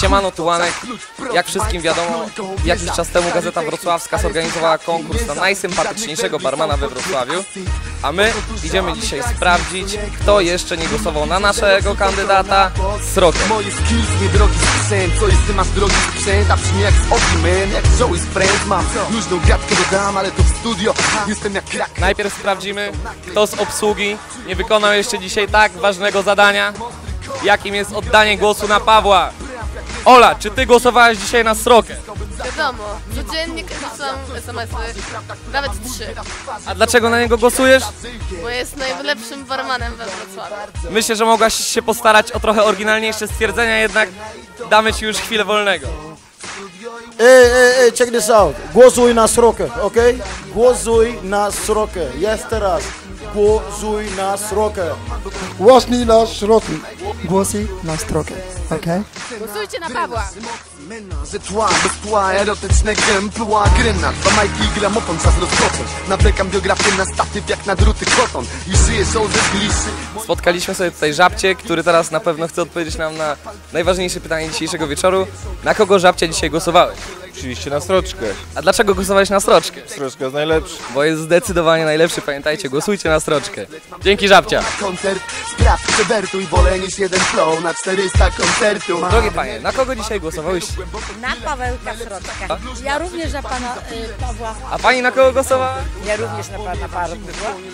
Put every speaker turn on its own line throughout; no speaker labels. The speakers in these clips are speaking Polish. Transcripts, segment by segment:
Siemano Tułanek, jak wszystkim wiadomo, jakiś czas temu Gazeta Wrocławska zorganizowała konkurs na najsympatyczniejszego barmana we Wrocławiu, a my idziemy dzisiaj sprawdzić, kto jeszcze nie głosował na naszego kandydata. Srokę.
Moje skills, niedrogi sprzęt. Co jest, ty masz drogi sprzęt? A brzmi jak z man. Jak Joey Sprint Mam luźną gadkę dodam, ale to w studio. Jestem jak krak.
Najpierw sprawdzimy, kto z obsługi nie wykonał jeszcze dzisiaj tak ważnego zadania, jakim jest oddanie głosu na Pawła. Ola, czy ty głosowałaś dzisiaj na Srokę?
Wiadomo, codziennie wysyłam SMS-y, nawet trzy,
A dlaczego na niego głosujesz?
bo jest najlepszym barmanem we Wrocławiu.
Myślę, że mogłaś się postarać o trochę oryginalniejsze stwierdzenia, jednak damy ci już chwilę wolnego.
Ej, ej, ej, check this out. Głosuj na srokę, ok? Głosuj na srokę. Jeszcze raz. Głosuj na srokę.
Głośnij na środku.
Głosy na strokę, okej?
Głosujcie na Pawła!
Że tła, bez tła, erotyczne gępła Gryna, dwa majki i gramofon czas rozpocząć Nawlekam biografię na statyw jak na druty koton I żyję show ze gliszy
Spotkaliśmy sobie tutaj Żabcie, który teraz na pewno chce odpowiedzieć nam na najważniejsze pytanie dzisiejszego wieczoru. Na kogo Żabcia dzisiaj głosowałeś?
Oczywiście na sroczkę.
A dlaczego głosowałeś na Sroczkę?
Sroczka jest najlepsza.
Bo jest zdecydowanie najlepszy, pamiętajcie, głosujcie na Sroczkę. Dzięki Żabcia.
Koncert, sprawdź, przewertuj Wolę niż jeden flow na 400 koncertu
Drogie panie, na kogo dzisiaj głosowałyście?
Na Pawełka Sroczka. Ja również na pana y, Pawła.
A pani na kogo głosowała?
Ja również na pana Pawła.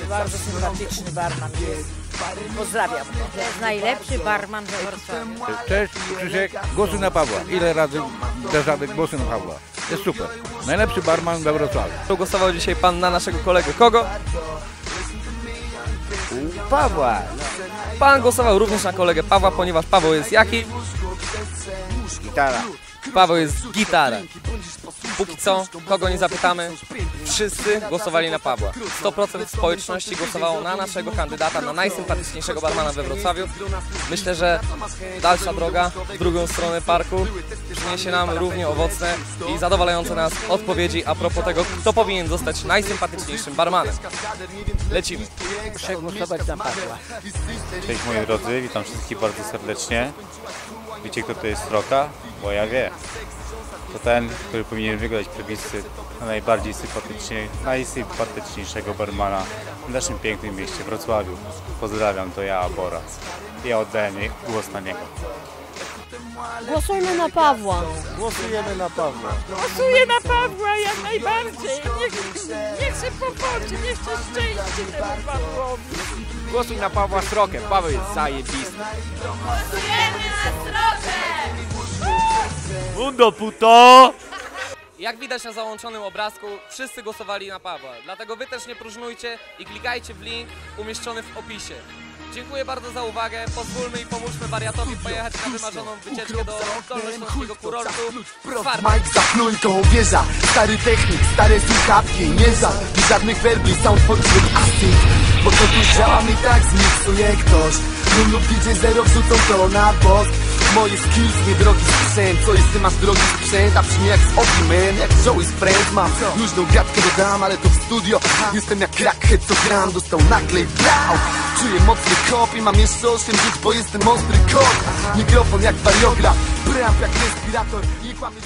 Bardzo sympatyczny barman jest. Pozdrawiam. To jest najlepszy barman we Wrocławiu.
Cześć, Krzysiek, głosuj na Pawła. Ile razy darzamy głosy na Pawła? Jest super. Najlepszy barman we Wrocławiu.
Głosował dzisiaj pan na naszego kolegę. Kogo?
Pawła.
Pan głosował również na kolegę Pawła, ponieważ Paweł jest jaki?
Gitara.
Paweł jest gitara. Póki co, kogo nie zapytamy, wszyscy głosowali na Pawła. 100% społeczności głosowało na naszego kandydata, na najsympatyczniejszego barmana we Wrocławiu. Myślę, że dalsza droga w drugą stronę parku przyniesie nam równie owocne i zadowalające nas odpowiedzi a propos tego, kto powinien zostać najsympatyczniejszym barmanem. Lecimy.
Przegłosować na Pawła.
Cześć moi drodzy, witam wszystkich bardzo serdecznie. Wiecie kto to jest Sroka? Bo ja wiem. To ten, który powinien wygrać plebiscyt na najbardziej sympatycznie, najsympatyczniejszego barmana w naszym pięknym mieście Wrocławiu. Pozdrawiam, to ja, Bora. Ja oddaję głos na niego.
Głosujmy na Pawła.
Głosujemy na Pawła.
Głosuję na Pawła jak najbardziej. Niech, niech się powodzi, niech się szczęści temu Pawłowi.
Głosuj na Pawła Srokę. Paweł jest zajebisty.
Mundo puto! Jak widać na załączonym obrazku, wszyscy głosowali na Pawła. Dlatego wy też nie próżnujcie i klikajcie w link umieszczony w opisie. Dziękuję bardzo za uwagę. Pozwólmy i pomóżmy wariatowi pojechać na wymarzoną wycieczkę do dolnośląskiego kurortu.
Mike za flujką wieża Stary technik, stare słuchawki Nie żal, i żadnych werbli Sound acid Bo to tu działam i tak zmiksuje ktoś lub DJ zero wrzucą to na bosk Moje skills, niedrogi sprzęt. Co jest, ty masz drogi sprzęt? A brzmi jak z man. Jak Joey Sprint Mam luźną gadkę dodam Ale to w studio. Jestem jak crackhead co gram. Dostał nagle i Czuję mocny kop i mam jeszcze 8 żyć Bo jestem ostry kot. Mikrofon jak wariograf Bramp jak respirator I kłamie